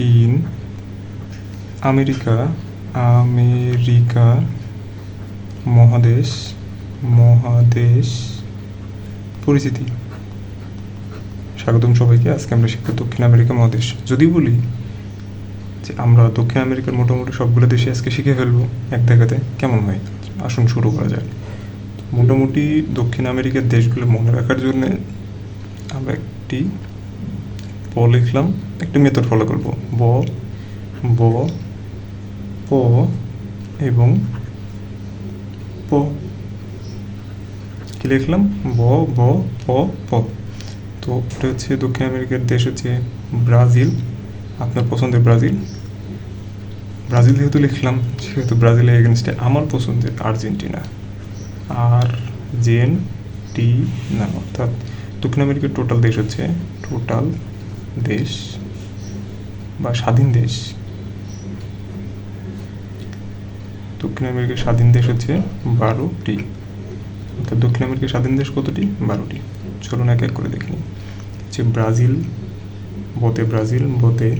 দক্ষিণ America America, মহাদেশ মহাদেশ পরিচিতি। স্বাগতম সবাইকে, আজকে আমরা শিখব দক্ষিণ আমেরিকা মহাদেশ। যদি বলি যে আমরা দক্ষিণ আমেরিকার মোটামুটি সবগুলো দেশে আজকে শিখে ফেলব এক দেখাতে, কেমন হয়? আসুন শুরু করা যাক। মোটামুটি দক্ষিণ আমেরিকার দেশগুলো মনে রাখার জন্য আমরা একটি প লিখলাম, একটি মেথড ফলো করব। ব ব, প এবং প। কি লিখলাম? ব ব, প প। তো এটা হচ্ছে দক্ষিণ আমেরিকার দেশ হচ্ছে ব্রাজিল। আপনার পছন্দের ব্রাজিল। ব্রাজিল যেহেতু লিখলাম, সেহেতু ব্রাজিলের এগেনস্টে আমার পছন্দের আর্জেন্টিনা। আর জেন টি না অর্থাৎ দক্ষিণ আমেরিকার টোটাল দেশ হচ্ছে টোটাল দেশ বা স্বাধীন দেশ? দক্ষিণ আমেরিকার স্বাধীন দেশ হচ্ছে বারোটি। অর্থাৎ দক্ষিণ আমেরিকার স্বাধীন দেশ কতটি? বারোটি। চলুন এক এক করে দেখে হচ্ছে ব্রাজিল বতে ব্রাজিল বতে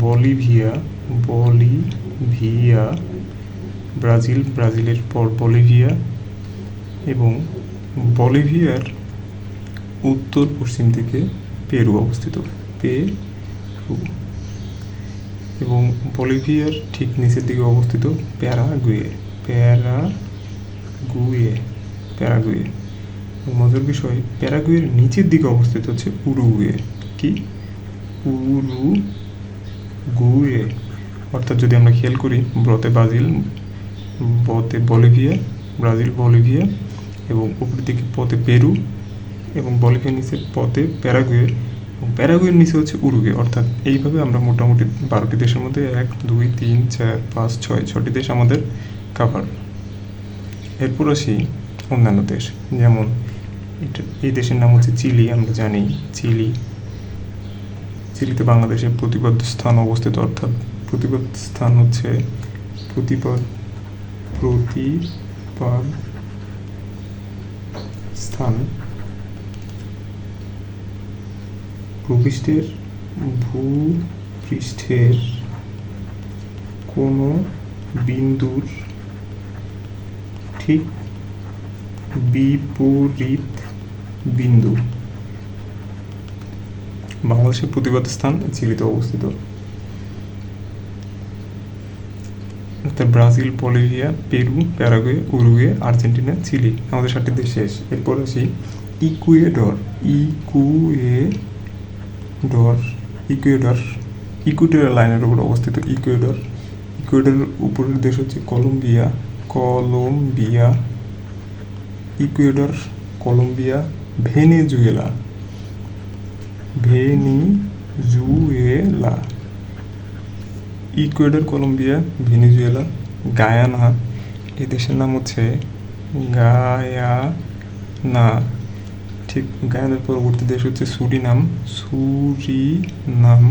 বলিভিয়া বলিভিয়া, ব্রাজিল, ব্রাজিলের পর বলিভিয়া এবং বলিভিয়ার উত্তর পশ্চিম দিকে পেরু অবস্থিত। পেরু এবং বলিভিয়ার ঠিক নিচের দিকে অবস্থিত প্যারাগুয়ে প্যারাগুয়ে প্যারাগুয়ে। মজার বিষয়, প্যারাগুয়ের নিচের দিকে অবস্থিত হচ্ছে উরুগুয়ে, কি? উরুগুয়ে। অর্থাৎ যদি আমরা খেয়াল করি, ব্রতে ব্রাজিল বতে বলিভিয়া, ব্রাজিল, বলিভিয়া, এবং উপর দিকে পথে পেরু, এবং বলিভিয়ার নিচে পথে প্যারাগুয়ে এবং প্যারাগুয়ের নিচে হচ্ছে উরুগে অর্থাৎ এইভাবে আমরা মোটামুটি বারোটি দেশের মধ্যে এক, দুই, তিন, চার, পাঁচ, ছয়, ছটি দেশ আমাদের কাভার এরপর আসি অন্যান্য দেশ, যেমন এই দেশের নাম হচ্ছে চিলি, আমরা জানি চিলি। চিলিতে বাংলাদেশের প্রতিপাদ্য স্থান অবস্থিত, অর্থাৎ প্রতিপাদ স্থান হচ্ছে প্রতিপাদ প্রতিপাদ স্থান। ভূপৃষ্ঠের ভূপৃষ্ঠের কোনো বিন্দুর ঠিক বিপরীত বিন্দু। বাংলাদেশের প্রতিবাদ স্থান চিলিতে অবস্থিত। অর্থাৎ Brazil, Bolivia, Peru, Paraguay, Uruguay, Argentina, Chile. আমাদের সাতটি দেশ শেষ। এরপর আসি ইকুয়েডর ইকুয়েডর ইকুয়েডর ইকুয়েডর লাইনের উপর অবস্থিত ইকুয়েডর ইকুয়েডরের উপরের দেশ হচ্ছে Colombia Colombia Ecuador Colombia Venezuela Venezuela Ecuador Colombia Venezuela Guyana এই দেশের নাম হচ্ছে গায়ানা ঠিক গায়ানার পরবর্তী দেশ হচ্ছে সুরিনাম সুরিনাম,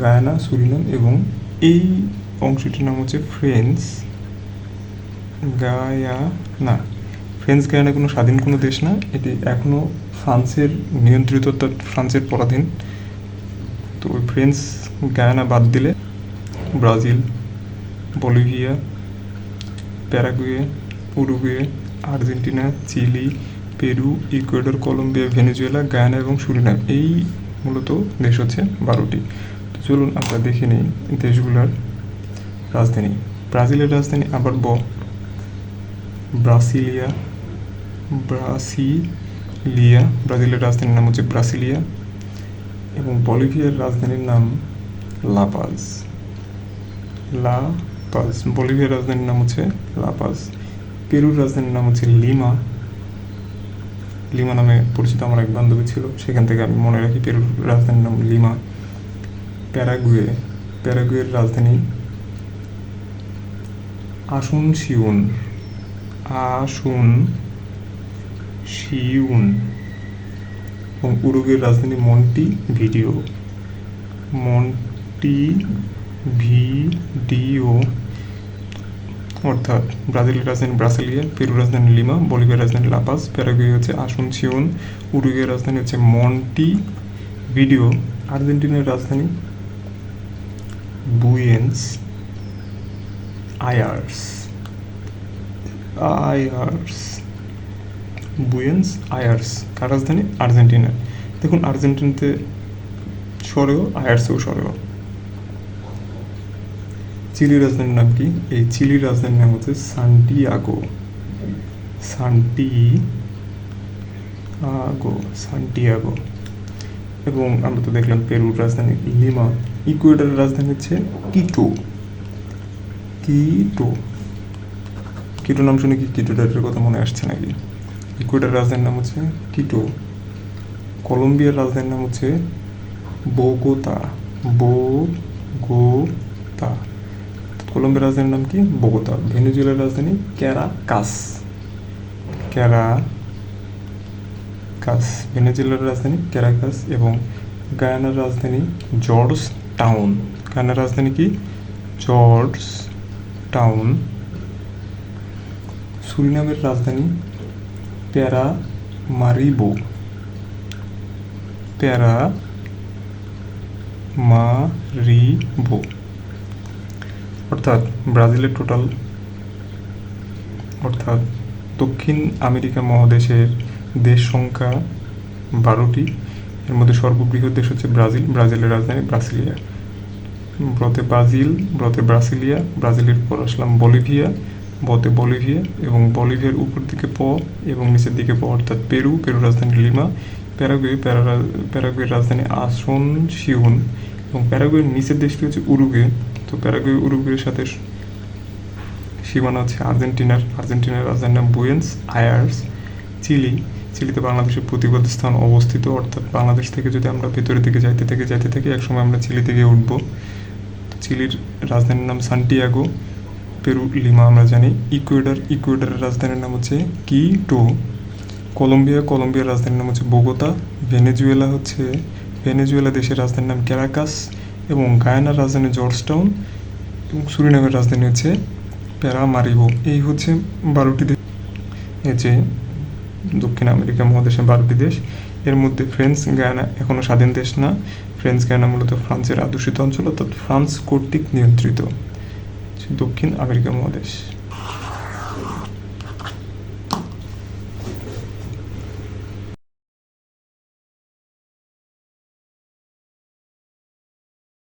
গায়ানা, সুরিনাম এবং এই অংশটির নাম হচ্ছে ফ্রেঞ্চ গায়ানা। ফ্রেন্স গায়ানা কোনো স্বাধীন কোনো দেশ না, এটি এখনও ফ্রান্সের নিয়ন্ত্রিত অর্থাৎ ফ্রান্সের পরাধীন। তো ওই ফ্রেঞ্চ গায়ানা বাদ দিলে Brazil, Bolivia, Paraguay, Uruguay, Argentina, Chile Peru, Ecuador, Colombia, Venezuela, Guyana এবং সুরিনাম, এই মূলত দেশ হচ্ছে বারোটি। তো চলুন আমরা দেখে নিই দেশগুলোর রাজধানী। ব্রাজিলের রাজধানী আবার ব। ব্রাসিলিয়া ব্রাসিলিয়া, ব্রাজিলের রাজধানীর নাম হচ্ছে ব্রাসিলিয়া এবং বলিভিয়ার রাজধানীর নাম লাপাজ লা পাজ, বলিভিয়ার রাজধানীর নাম হচ্ছে লাপাজ পেরুর রাজধানীর নাম হচ্ছে লিমা। লিমা নামে পরিচিত আমার এক বান্ধবী ছিল। সেখান থেকে আমি মনে রাখি পেরুর রাজধানীর নাম লিমা। প্যারাগুয়ে, প্যারাগুয়ের রাজধানী আসুন শিউন। আসুন শিউন। এবং উরুগের রাজধানী মন্টি ভিডিও। মন্টি ভিডিও। অর্থাৎ ব্রাজিলের রাজধানী ব্রাসিলিয়া পেরু রাজধানী লিমা, বলিভিয়ার রাজধানী লাপাস, প্যারাগুয়ে হচ্ছে আসুনসিওন উরুগুয়ের রাজধানী হচ্ছে মন্টি ভিডিও, আর্জেন্টিনার রাজধানী বুয়েন্স আয়ার্স। আয়ার্স। বুয়েন্স আয়ার্স। কার রাজধানী? আর্জেন্টিনা দেখুন, আর্জেন্টিনাতে সরেও, আয়ার্সেও সরেও। চিলির রাজধানীর নাম কি? এই চিলির রাজধানীর নাম হচ্ছে সান্টিয়াগো। সান্টি আগো সান্টিয়াগো। এবং আমরা তো দেখলাম পেরুর রাজধানী লিমা। ইকুয়েডারের রাজধানী হচ্ছে কিটো। কিটো। কিটো নাম শুনে কি কিটোডারের কথা মনে আসছে নাকি? ইকুয়েডারের রাজধানীর নাম হচ্ছে কিটো। কলম্বিয়ার রাজধানীর নাম হচ্ছে বোগোতা। বোগোতা। কলম্বিয়ার রাজধানীর নাম কি? বোগোতা ভেনেজুয়েলার রাজধানী ক্যারাকাস ক্যারা কাস। ভেনেজুয়েলার রাজধানী ক্যারাকাস এবং গায়ানার রাজধানী, জর্জ টাউন। গায়ানার রাজধানী কি? George town. সুরিনামের রাজধানী প্যারা মারিবো। প্যারা মারিবো। অর্থাৎ ব্রাজিলের টোটাল অর্থাৎ দক্ষিণ আমেরিকা মহাদেশের দেশ সংখ্যা বারোটি। এর মধ্যে সর্ববৃহৎ দেশ হচ্ছে ব্রাজিল, ব্রাজিলের রাজধানী ব্রাসিলিয়া। ব্রতে ব্রাজিল, ব্রতে ব্রাসিলিয়া, ব্রাজিলের পর আসলাম বলিভিয়া বতে বলিভিয়া এবং বলিভিয়ার উপর দিকে প এবং নিচের দিকে প, অর্থাৎ পেরু পেরু রাজধানী লিমা, প্যারাগুয়ে প্যারা প্যারাগুয়ের রাজধানী আসন শিউন এবং প্যারাগুয়ের নিচের দেশটি হচ্ছে উরুগুয়ে। তো প্যারাগুয়ে উরুগুয়ের সাথে সীমানা হচ্ছে আর্জেন্টিনার আর্জেন্টিনার রাজধানীর নাম বুয়েন্স, আয়ার্স, চিলি। চিলিতে বাংলাদেশের প্রতিবাদ স্থান অবস্থিত, অর্থাৎ বাংলাদেশ থেকে যদি আমরা ভেতরের দিকে যাইতে থেকে, যাইতে থাকি, একসময় আমরা চিলি থেকে উঠব। চিলির রাজধানীর নাম সান্টিয়াগো পেরু, লিমা আমরা জানি। ইকুয়েডার, ইকুয়েডারের রাজধানীর নাম হচ্ছে কিটো। কলম্বিয়া, কলম্বিয়ার রাজধানীর নাম হচ্ছে বোগোতা। ভেনেজুয়েলা হচ্ছে, ভেনেজুয়েলা দেশের রাজধানীর নাম ক্যারাকাস। এবং গায়ানার রাজধানী জর্জটাউন এবং সুরিনামের রাজধানী হচ্ছে প্যারামারিবো। এই হচ্ছে বারোটি দেশ। যে দক্ষিণ আমেরিকা মহাদেশে বারোটি দেশ। এর মধ্যে ফ্রেন্স গায়না এখনও স্বাধীন দেশ না। ফ্রেন্স গায়না মূলত ফ্রান্সের আদর্শিত অঞ্চল, অর্থাৎ ফ্রান্স কর্তৃক নিয়ন্ত্রিত। দক্ষিণ আমেরিকা মহাদেশ।